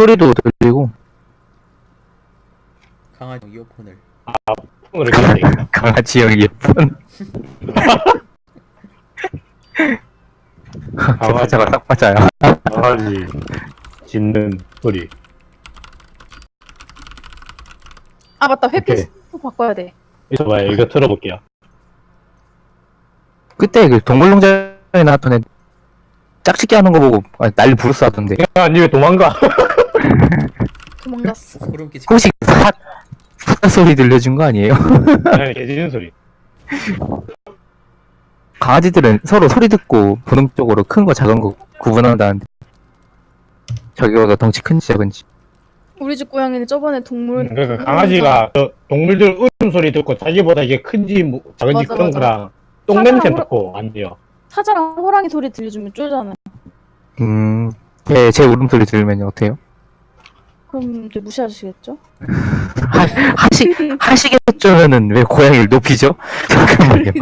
소리도 들리고 강아지 이어폰을 폰으로 가야 되겠다. 강아지 형 이어폰 대파자가 딱 맞아요 강아지 짖는 소리. 아 맞다 회피 오케이. 또 바꿔야 돼. 있어봐요. 이거 들어볼게요. 그때 그 동물농장에 나왔던 애 짝짓기 하는 거 보고 아, 난리 부르스 하던데 야, 니왜 도망가? 도망갔어. 소름 끼치 혹시 사, 사 소리 들려준 거 아니에요? 아니, 개 짖는 소리. 강아지들은 서로 소리 듣고 본능적으로 큰 거 작은 거 구분한다는데 저기보다 덩치 큰지 작은지 우리 집 고양이는 저번에 동물 그러니까 강아지가 저 동물들 울음소리 듣고 자기보다 이게 큰지 뭐 작은지 맞아, 그런 맞아. 거랑 똥냄새 사자랑 듣고 안 돼요. 사자랑 호랑이 소리 들려주면 쫄잖아. 음... 제, 제 울음소리 들으면 어때요? 그럼 이제 무시하시겠죠? 하, 하시, 하시겠죠면은 왜 고양이를 높이죠? 잠깐만요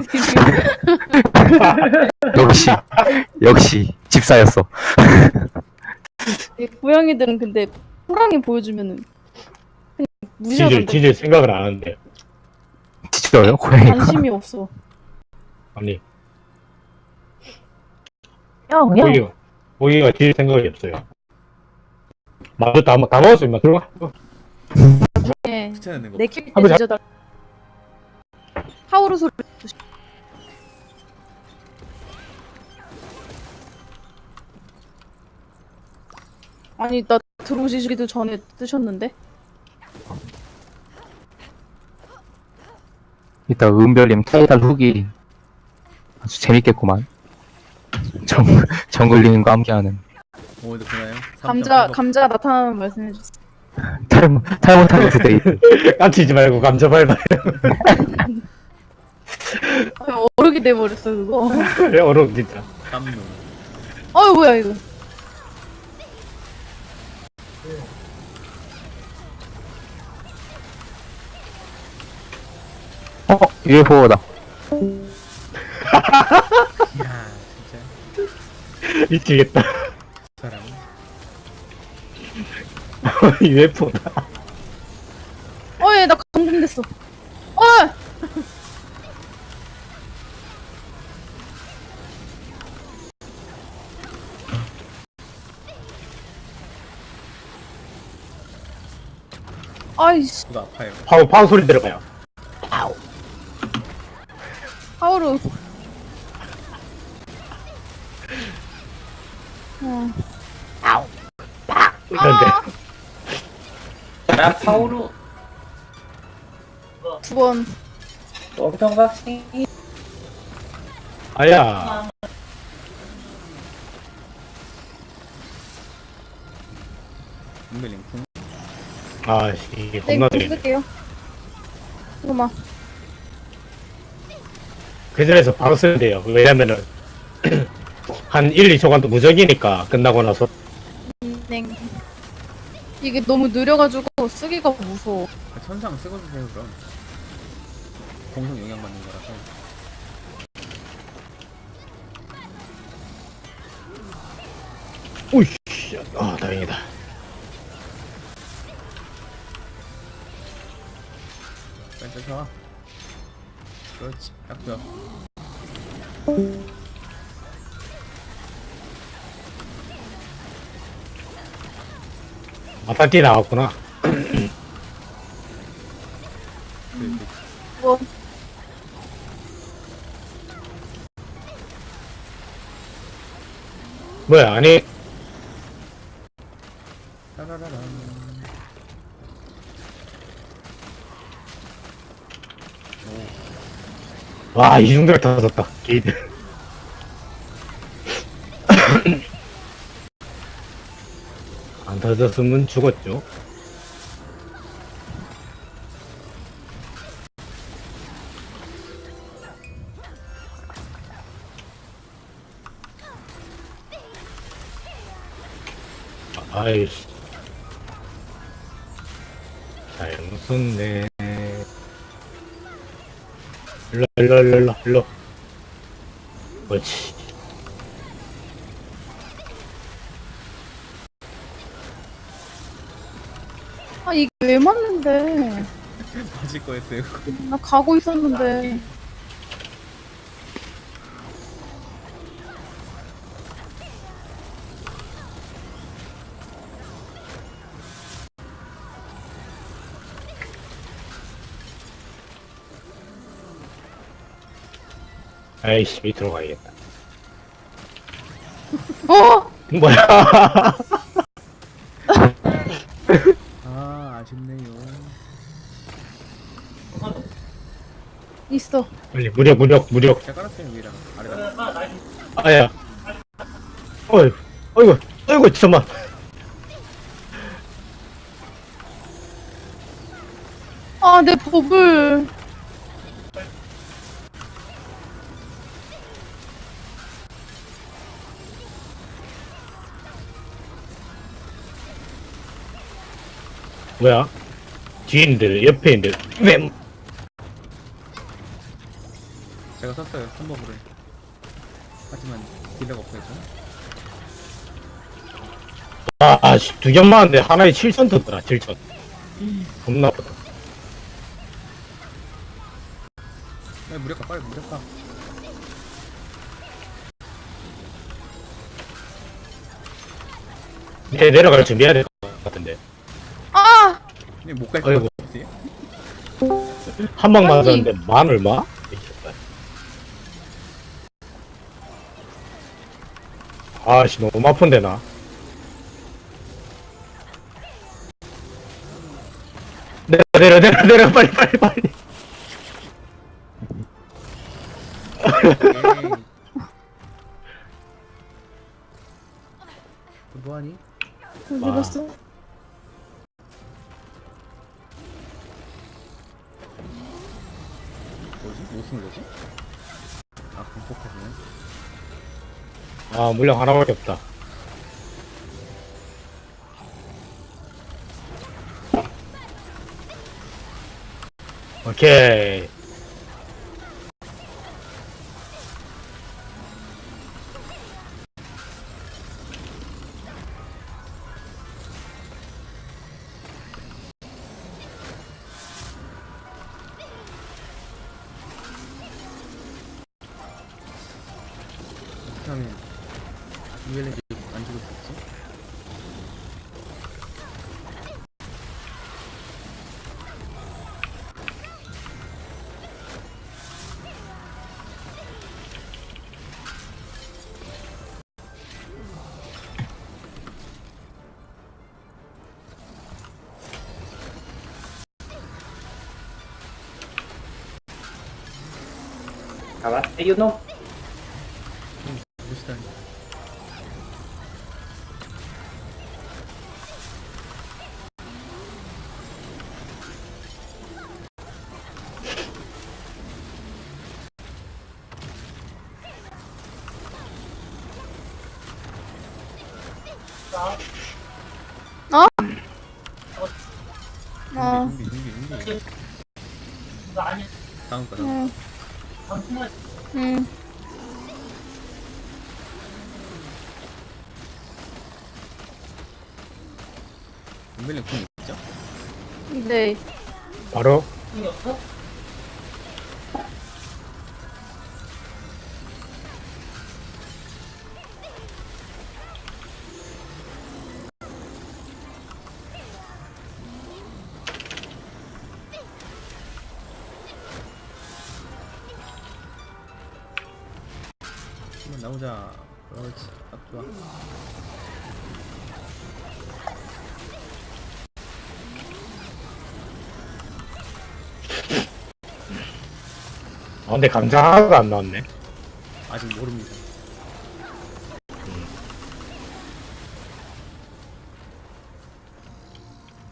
역시 역시 집사였어 이 고양이들은 근데 호랑이 보여주면은 그냥 무시하던데 짖을 생각을 안 하는데. 진짜요? 고양이가? 관심이 없어. 아니, 형, 고기가, 고기가 짖을 생각이 없어요. 마저 다, 다 먹었어요. 막 들어가. 네. 추천하는 거내 키를 한번 잡- 뒤져달. 하우루 소리. 아니 나 들어오시기도 전에 뜨셨는데 이따 은별님 타이달 후기 아주 재밌겠구만 정, 정글링과 함께하는 오늘도 보나요? 감자 3.8 감자 나타나면 말씀해 주세요. 탈모, 탈모타고 투데이 깜치지 말고 감자 밟아요. 아, 어록이 돼 버렸어 그거. 그래, 어록 진짜. 깜놀 어이 뭐야 이거. 어? UFO다 이야 진짜 미치겠다. UFO다. 어이 나 감금됐어. 어. 아이씨 이거 아파요 파우, 파우 소리 들어가요. 하우루. 어. 이런데. 나 파우로 두 번. 박씨 아야. 아씨, 이게 네, 겁나 이거 들리네. 쓸게요. 잠깐만. 그 전에서 바로 쓰면 돼요. 왜냐면은, 한 1, 2초간도 무적이니까, 끝나고 나서. 네. 이게 너무 느려가지고 쓰기가 무서워. 아, 천상 쓰고 주세요 그럼 공성 영향 받는 거라서 오이 씨, 아, 다행이다. 빨리 쫓아와 그렇지 딱 좋아 아따띠 나왔구나. 그, 그, 두 번. 뭐야, 아니, 따라라란 와, 이 정도로 터졌다. 게이드. 안 터졌으면 죽었죠. 아이씨. 잘 무섭네. 일로, 일로, 일로, 일로, 일로. 그렇지. 아 이게 왜 맞는데? 맞을 거였어요. 나 가고 있었는데. 아이씨 밑으로 가야겠다 어? 뭐야 아 아쉽네요. 있어. 빨리 무력 무력 무력 제가 깔았어요 위랑 아래가. 아야 어이 어이구 어이구 잠깐만 아 내 버블. 뭐야 뒤에 있는데 옆에 있는데 왜 제가 썼어요 3버블을. 하지만 딜러가 없어요 저. 아, 두 개만 하는데 하나에 7천 떴더라, 7천. 겁나 아프다. 네, 무력화 빨리 무력화. 밑에 내려갈 준비해야 될 것 같은데. 못갈 아이고. 것 같으세요? 한 방 아니. 맞았는데 만 얼마? 미쳤다. 아씨, 너무 아픈데, 나. 내려, 내려, 내려, 내려, 빨리, 빨리, 빨리. 아 공폭하시네. 아, 물량 하나밖에 없다. 오케이. 어떻게 하면 이엘레지 안 죽을 수 있지? ¿Acabaste, you know? 아 준비 준비 준비. 다음 거 다음. 응. 응. 은밀령 공 있죠? 네. 바로. 한번 나오자. 그렇지. 딱 좋아. 아, 근데 감자 하나도 안 나왔네. 아직 모릅니다.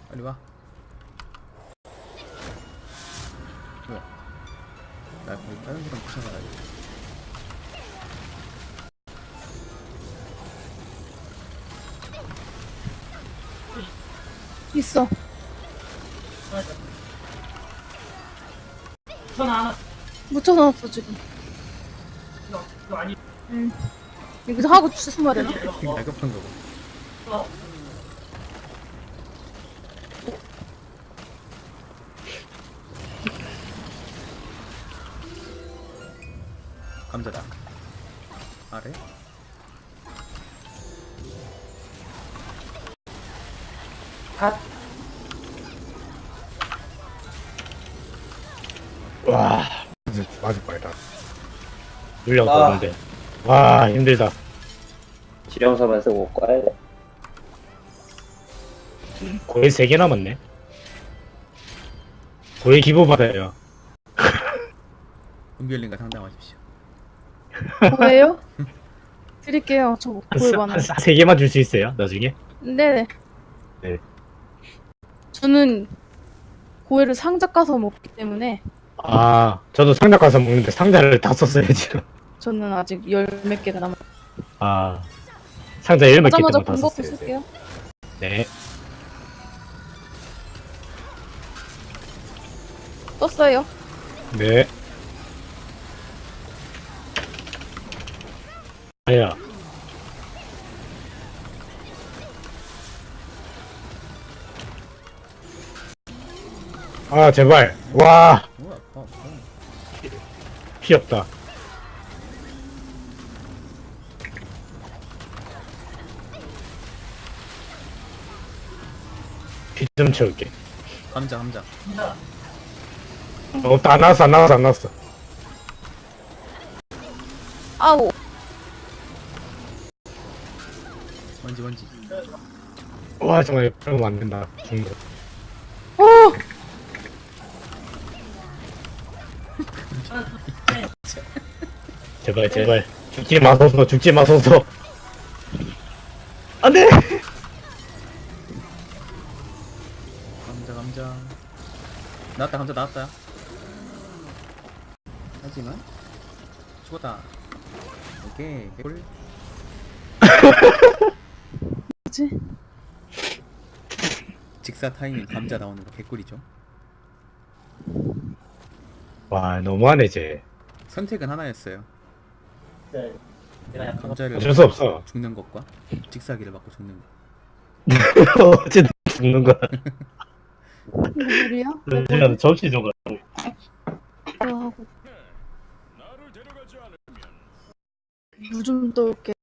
빨리 와. 뭐야? 나 거기 다른 사람 돼. 있어. 전 하나 묻혀놨어 지금. 이거 아니 응. 여기서 하고 무슨 말이야? 되게 날렵한 거 봐. 감자다. 와, 진짜 맞을 뻔했다. 물량 아. 도는데. 와, 힘들다. 지령서만 쓰고 꺼야 돼. 거의 3개 남았네. 거의 기부 받아요. 은비엘린과 상담하십시오. 뭐예요? 드릴게요. 저. 한 3개만 줄 수 있어요, 나중에? 네네. 네. 저는 고일을 상자 까서 먹기 때문에 아, 저도 상자 가서 먹는데 상자를 다 썼어요, 지금. 저는 아직 열 몇 개가 남아. 아, 상자 10몇 개 하자마자 때문에 다 공버프 썼어요. 쓸게요. 네. 떴어요. 네. 아야. 아, 제발. 와. 피 없다. 피 좀 채울게. 감자 감자. 어. 안 나왔어, 안 나왔어, 안 나왔어. 아우. 먼지 먼지. 와, 정말, 그러면 안 된다. 죽는 거. 어! 제발 제발 죽지 마소서 죽지 마소서 안돼 감자 감자. 나왔다 감자 나왔다. 하지만 죽었다. 오케이 개꿀. 뭐지? 직사 타이밍 감자 나오는 거 개꿀이죠. 와 너무하네 쟤 선택은 하나였어요. 감자를 어쩔 수 없어 죽는 것과 직사기를 맞고 죽는 거. 어쨌든 죽는 거야 이거 물이야? 그냥 접시 좀 이거 하고. 물 좀 떠올게.